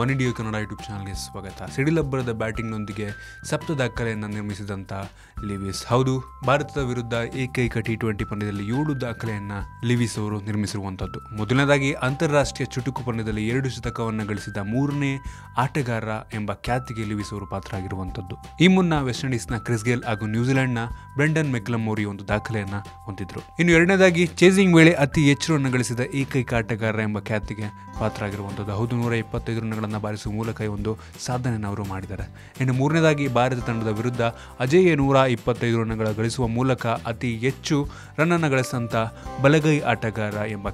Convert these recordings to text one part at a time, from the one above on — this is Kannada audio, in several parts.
ಒನ್ ಇಂಡಿಯಾ ಕನ್ನಡ ಯೂಟ್ಯೂಬ್ ಚಾನಲ್ಗೆ ಸ್ವಾಗತ. ಸಿಡಿಲಬ್ಬರದ ಬ್ಯಾಟಿಂಗ್ನೊಂದಿಗೆ ಸಪ್ತ ದಾಖಲೆಯನ್ನು ನಿರ್ಮಿಸಿದಂಥ ಲಿವಿಸ್. ಹೌದು, ಭಾರತದ ವಿರುದ್ಧ ಏಕೈಕ ಟಿ ಟ್ವೆಂಟಿ ಪಂದ್ಯದಲ್ಲಿ ಏಳು ದಾಖಲೆಯನ್ನು ಲಿವಿಸ್ ಅವರು ನಿರ್ಮಿಸಿರುವಂಥದ್ದು ಮೊದಲನೇದಾಗಿ ಅಂತಾರಾಷ್ಟ್ರೀಯ ಚುಟುಕು ಪಂದ್ಯದಲ್ಲಿ ಎರಡು ಶತಕವನ್ನು ಗಳಿಸಿದ ಮೂರನೇ ಆಟಗಾರ ಎಂಬ ಖ್ಯಾತಿಗೆ ಲಿವಿಸ್ ಅವರು ಪಾತ್ರರಾಗಿರುವಂಥದ್ದು ಈ ಮುನ್ನ ವೆಸ್ಟ್ ಇಂಡೀಸ್ನ ಕ್ರಿಸ್ಗೇಲ್ ಹಾಗೂ ನ್ಯೂಜಿಲೆಂಡ್ನ ಬ್ರೆಂಡನ್ ಮೆಕ್ಲಮ್ ಅವರು ಒಂದು ದಾಖಲೆಯನ್ನು ಹೊಂದಿದ್ರು. ಇನ್ನು ಎರಡನೇದಾಗಿ ಚೇಸಿಂಗ್ ವೇಳೆ ಅತಿ ಹೆಚ್ಚು ರನ್ ಗಳಿಸಿದ ಏಕೈಕ ಆಟಗಾರ ಎಂಬ ಖ್ಯಾತಿಗೆ ಪಾತ್ರರಾಗಿರುವಂಥದ್ದು. ಹೌದು, ನೂರ ಇಪ್ಪತ್ತೈದು ರನ್ಗಳನ್ನು ಬಾರಿಸುವ ಮೂಲಕ ಈ ಒಂದು ಸಾಧನೆಯನ್ನು ಅವರು ಮಾಡಿದ್ದಾರೆ. ಇನ್ನು ಮೂರನೇದಾಗಿ ಭಾರತ ತಂಡದ ವಿರುದ್ಧ ಅಜೇಯ ನೂರ ಇಪ್ಪತ್ತೈದು ರನ್ಗಳ ಗಳಿಸುವ ಮೂಲಕ ಅತಿ ಹೆಚ್ಚು ರನ್ನನ್ನು ಗಳಿಸಿದಂಥ ಬಲಗೈ ಆಟಗಾರ ಎಂಬ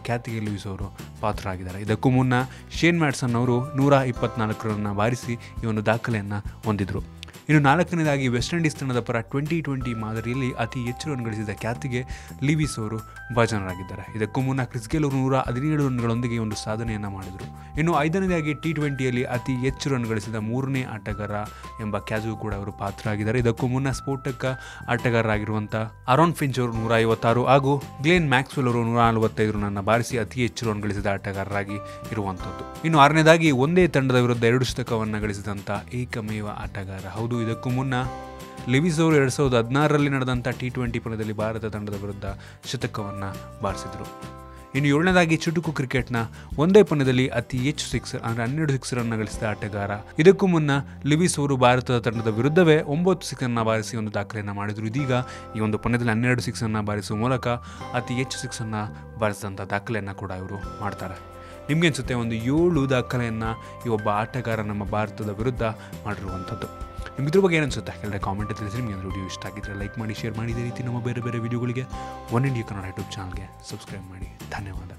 ಲೂಯಿಸ್ ಪಾತ್ರ ಪಾತ್ರರಾಗಿದ್ದಾರೆ. ಇದಕ್ಕೂ ಮುನ್ನ ಶೇನ್ ಮ್ಯಾಟ್ಸನ್ ಅವರು ನೂರ ಇಪ್ಪತ್ನಾಲ್ಕು ರನ್ನ ಬಾರಿಸಿ ಈ ಒಂದು ದಾಖಲೆಯನ್ನು ಹೊಂದಿದ್ರು ಇನ್ನು ನಾಲ್ಕನೇದಾಗಿ ವೆಸ್ಟ್ ಇಂಡೀಸ್ ತಂಡದ ಪರ ಟ್ವೆಂಟಿ ಟ್ವೆಂಟಿ ಮಾದರಿಯಲ್ಲಿ ಅತಿ ಹೆಚ್ಚು ರನ್ ಗಳಿಸಿದ ಖ್ಯಾತಿಗೆ ಲಿವಿಸ್ ಅವರು ಭಾಜನರಾಗಿದ್ದಾರೆ. ಇದಕ್ಕೂ ಮುನ್ನ ಕ್ರಿಸ್ ಗೇಲ್ ಅವರು ನೂರ ಹದಿನೇಳು ರನ್ಗಳೊಂದಿಗೆ ಒಂದು ಸಾಧನೆಯನ್ನು ಮಾಡಿದರು. ಇನ್ನು ಐದನೇದಾಗಿ ಟಿ ಟ್ವೆಂಟಿಯಲ್ಲಿ ಅತಿ ಹೆಚ್ಚು ರನ್ ಗಳಿಸಿದ ಮೂರನೇ ಆಟಗಾರ ಎಂಬ ಖ್ಯಾತಿಗೂ ಕೂಡ ಅವರು ಪಾತ್ರರಾಗಿದ್ದಾರೆ. ಇದಕ್ಕೂ ಮುನ್ನ ಸ್ಫೋಟಕ ಆಟಗಾರರಾಗಿರುವಂಥ ಅರೋನ್ ಫಿಂಚ್ ಅವರು ನೂರ ಐವತ್ತಾರು ಹಾಗೂ ಗ್ಲೇನ್ ಮ್ಯಾಕ್ಸ್ವೆಲ್ ಅವರು ನೂರ ನಲವತ್ತೈದು ರನ್ನ ಬಾರಿಸಿ ಅತಿ ಹೆಚ್ಚು ರನ್ ಗಳಿಸಿದ ಆಟಗಾರರಾಗಿ ಇರುವಂಥದ್ದು ಇನ್ನು ಆರನೇದಾಗಿ ಒಂದೇ ತಂಡದ ವಿರುದ್ಧ ಎರಡು ಶತಕವನ್ನು ಗಳಿಸಿದಂಥ ಏಕಮೇವ ಆಟಗಾರ. ಹೌದು ಇದಕ್ಕೂ ಮುನ್ನ ಲಿವಿಸ್ ಅವರು ಎರಡು ಸಾವಿರದ ಹದಿನಾರರಲ್ಲಿ ನಡೆದಂಥ ಟಿ ಟ್ವೆಂಟಿ ಪಂದ್ಯದಲ್ಲಿ ಭಾರತ ತಂಡದ ವಿರುದ್ಧ ಶತಕವನ್ನು ಬಾರಿಸಿದರು. ಇನ್ನು ಏಳನೇದಾಗಿ ಚುಟುಕು ಕ್ರಿಕೆಟ್ನ ಒಂದೇ ಪಂದ್ಯದಲ್ಲಿ ಅತಿ ಹೆಚ್ಚು ಸಿಕ್ಸರ್ ಅಂದರೆ ಹನ್ನೆರಡು ಸಿಕ್ಸರನ್ನು ಗಳಿಸಿದ ಆಟಗಾರ. ಇದಕ್ಕೂ ಮುನ್ನ ಲಿವಿಸ್ ಅವರು ಭಾರತದ ತಂಡದ ವಿರುದ್ಧವೇ ಒಂಬತ್ತು ಸಿಕ್ಸನ್ನು ಬಾರಿಸಿ ಒಂದು ದಾಖಲೆಯನ್ನು ಮಾಡಿದರು. ಇದೀಗ ಈ ಒಂದು ಪಂದ್ಯದಲ್ಲಿ ಹನ್ನೆರಡು ಸಿಕ್ಸನ್ನು ಬಾರಿಸುವ ಮೂಲಕ ಅತಿ ಹೆಚ್ಚು ಸಿಕ್ಸನ್ನು ಬಾರಿಸಿದಂಥ ದಾಖಲೆಯನ್ನು ಕೂಡ ಇವರು ಮಾಡ್ತಾರೆ. ನಿಮಗೆ ಅನಿಸುತ್ತೆ ಒಂದು ಏಳು ದಾಖಲೆಯನ್ನು ಈ ಒಬ್ಬ ಆಟಗಾರ ನಮ್ಮ ಭಾರತದ ವಿರುದ್ಧ ಮಾಡಿರುವಂಥದ್ದು. ನಿಮ್ಗೆ ಇದ್ರ ಬಗ್ಗೆ ಏನು ಅನಿಸುತ್ತೆ ಕೆಳಗಡೆ ಕಾಮೆಂಟ್ ತಿಳಿಸಿ, ನಿಮಗೆ ವಿಡಿಯೋ ಇಷ್ಟ ಆಗಿದ್ರೆ ಲೈಕ್ ಮಾಡಿ ಶೇರ್ ಮಾಡಿ. ಇದೇ ರೀತಿ ನಮ್ಮ ಬೇರೆ ಬೇರೆ ವಿಡಿಯೋಗಳಿಗೆ ಒನ್ ಇಂಡಿಯಾ ಕನ್ನಡ ಯೂಟ್ಯೂಬ್ ಚಾನಲ್ಗೆ ಸಬ್ಸ್ಕ್ರೈಬ್ ಮಾಡಿ. ಧನ್ಯವಾದ.